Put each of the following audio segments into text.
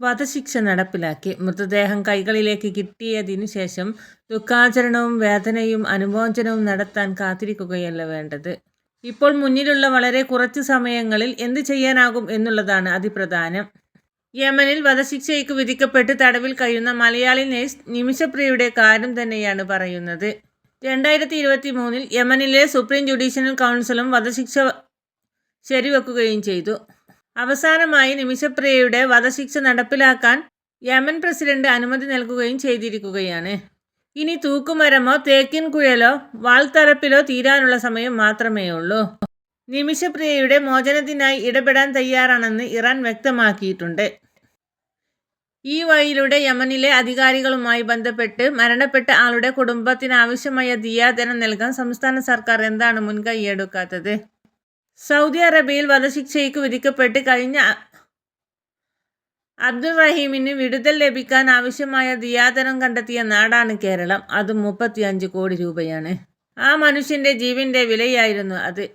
വധശിക്ഷ നടപ്പിലാക്കി. മൃതദേഹം കൈകളിലേക്ക് കിട്ടിയതിനു ശേഷം ദുഃഖാചരണവും വേദനയും അനുമോചനവും നടത്താൻ കാത്തിരിക്കുകയല്ല വേണ്ടത്. ഇപ്പോൾ മുന്നിലുള്ള വളരെ കുറച്ച് സമയങ്ങളിൽ എന്ത് ചെയ്യാനാകും എന്നുള്ളതാണ് അതിപ്രധാനം. യമനിൽ വധശിക്ഷയ്ക്ക് വിധിക്കപ്പെട്ട് തടവിൽ കഴിയുന്ന മലയാളി നേഴ്സ് നിമിഷപ്രിയയുടെ കാര്യം തന്നെയാണ് പറയുന്നത്. രണ്ടായിരത്തി ഇരുപത്തി മൂന്നിൽ യമനിലെ സുപ്രീം ജുഡീഷ്യൽ കൗൺസിലും വധശിക്ഷ ശരിവെക്കുകയും ചെയ്തു. അവസാനമായി നിമിഷപ്രിയയുടെ വധശിക്ഷ നടപ്പിലാക്കാൻ യമൻ പ്രസിഡന്റ് അനുമതി നൽകുകയും ചെയ്തിരിക്കുകയാണ്. ഇനി തൂക്കുമരമോ തേക്കിൻ കുഴലോ വാൾത്തറപ്പിലോ തീരാനുള്ള സമയം മാത്രമേ ഉള്ളൂ നിമിഷപ്രിയയുടെ മോചനത്തിനായി ഇടപെടാൻ തയ്യാറാണെന്ന് ഇറാൻ വ്യക്തമാക്കിയിട്ടുണ്ട്. ഈ വഴിയിലൂടെ യമനിലെ അധികാരികളുമായി ബന്ധപ്പെട്ട് മരണപ്പെട്ട ആളുടെ കുടുംബത്തിന് ആവശ്യമായ ദിയാധനം നൽകാൻ സംസ്ഥാന സർക്കാർ എന്താണ് മുൻകൈയെടുക്കാത്തത്? സൗദി അറേബ്യയിൽ വധശിക്ഷയ്ക്ക് വിധിക്കപ്പെട്ട് കഴിഞ്ഞ അബ്ദുൾ റഹീമിന് വിടുതൽ ലഭിക്കാൻ ആവശ്യമായ ദിയാധനം കണ്ടെത്തിയ നാടാണ് കേരളം. അത് മുപ്പത്തിയഞ്ച് കോടി രൂപയാണ്. ആ മനുഷ്യന്റെ ജീവന്റെ വിലയായിരുന്നു അത്.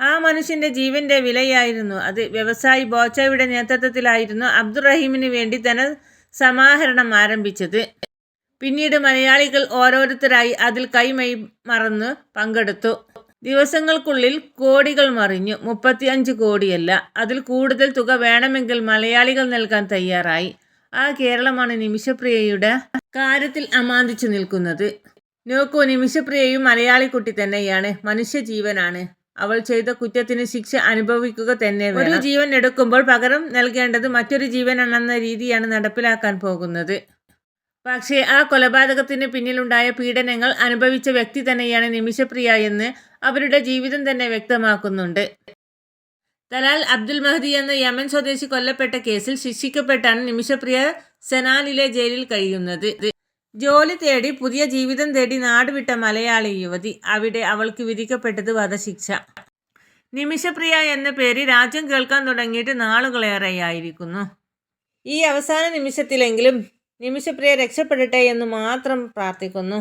ആ മനുഷ്യന്റെ ജീവന്റെ വിലയായിരുന്നു അത്. വ്യവസായി ബോച്ചയുടെ നേതൃത്വത്തിലായിരുന്നു അബ്ദുറഹീമിന് വേണ്ടി ധന സമാഹരണം ആരംഭിച്ചത്. പിന്നീട് മലയാളികൾ ഓരോരുത്തരായി അതിൽ കൈമൈ മറന്ന് പങ്കെടുത്തു. ദിവസങ്ങൾക്കുള്ളിൽ കോടികൾ മറിഞ്ഞു. മുപ്പത്തിയഞ്ച് കോടിയല്ല. അതിൽ കൂടുതൽ തുക വേണമെങ്കിൽ മലയാളികൾ നൽകാൻ തയ്യാറായി. ആ കേരളമാണ് നിമിഷപ്രിയയുടെ കാര്യത്തിൽ അമാന്തിച്ചു നിൽക്കുന്നത്. നോക്കൂ നിമിഷപ്രിയയും മലയാളി കുട്ടി തന്നെയാണ്. മനുഷ്യജീവനാണ്. അവൾ ചെയ്ത കുറ്റത്തിന് ശിക്ഷ അനുഭവിക്കുക തന്നെ ഒരു ജീവൻ എടുക്കുമ്പോൾ പകരം നൽകേണ്ടത് മറ്റൊരു ജീവനാണെന്ന രീതിയാണ് നടപ്പിലാക്കാൻ പോകുന്നത്. പക്ഷേ ആ കൊലപാതകത്തിന് പിന്നിലുണ്ടായ പീഡനങ്ങൾ അനുഭവിച്ച വ്യക്തി തന്നെയാണ് നിമിഷപ്രിയ എന്ന് അവരുടെ ജീവിതം തന്നെ വ്യക്തമാക്കുന്നുണ്ട്. തലാൽ അബ്ദുൽ മഹദി എന്ന യമൻ സ്വദേശി കൊല്ലപ്പെട്ട കേസിൽ ശിക്ഷിക്കപ്പെട്ടാണ് നിമിഷപ്രിയ സെനാലിലെ ജയിലിൽ കഴിയുന്നത്. ജോലി തേടി പുതിയ ജീവിതം തേടി നാടുവിട്ട മലയാളി യുവതി. അവിടെ അവൾക്ക് വിധിക്കപ്പെട്ടത് വധശിക്ഷ. നിമിഷപ്രിയ എന്ന പേര് രാജ്യം കേൾക്കാൻ തുടങ്ങിയിട്ട് നാളുകളേറെയായിരിക്കുന്നു. ഈ അവസാന നിമിഷത്തിലെങ്കിലും നിമിഷപ്രിയ രക്ഷപ്പെടട്ടെ എന്ന് മാത്രം പ്രാർത്ഥിക്കുന്നു.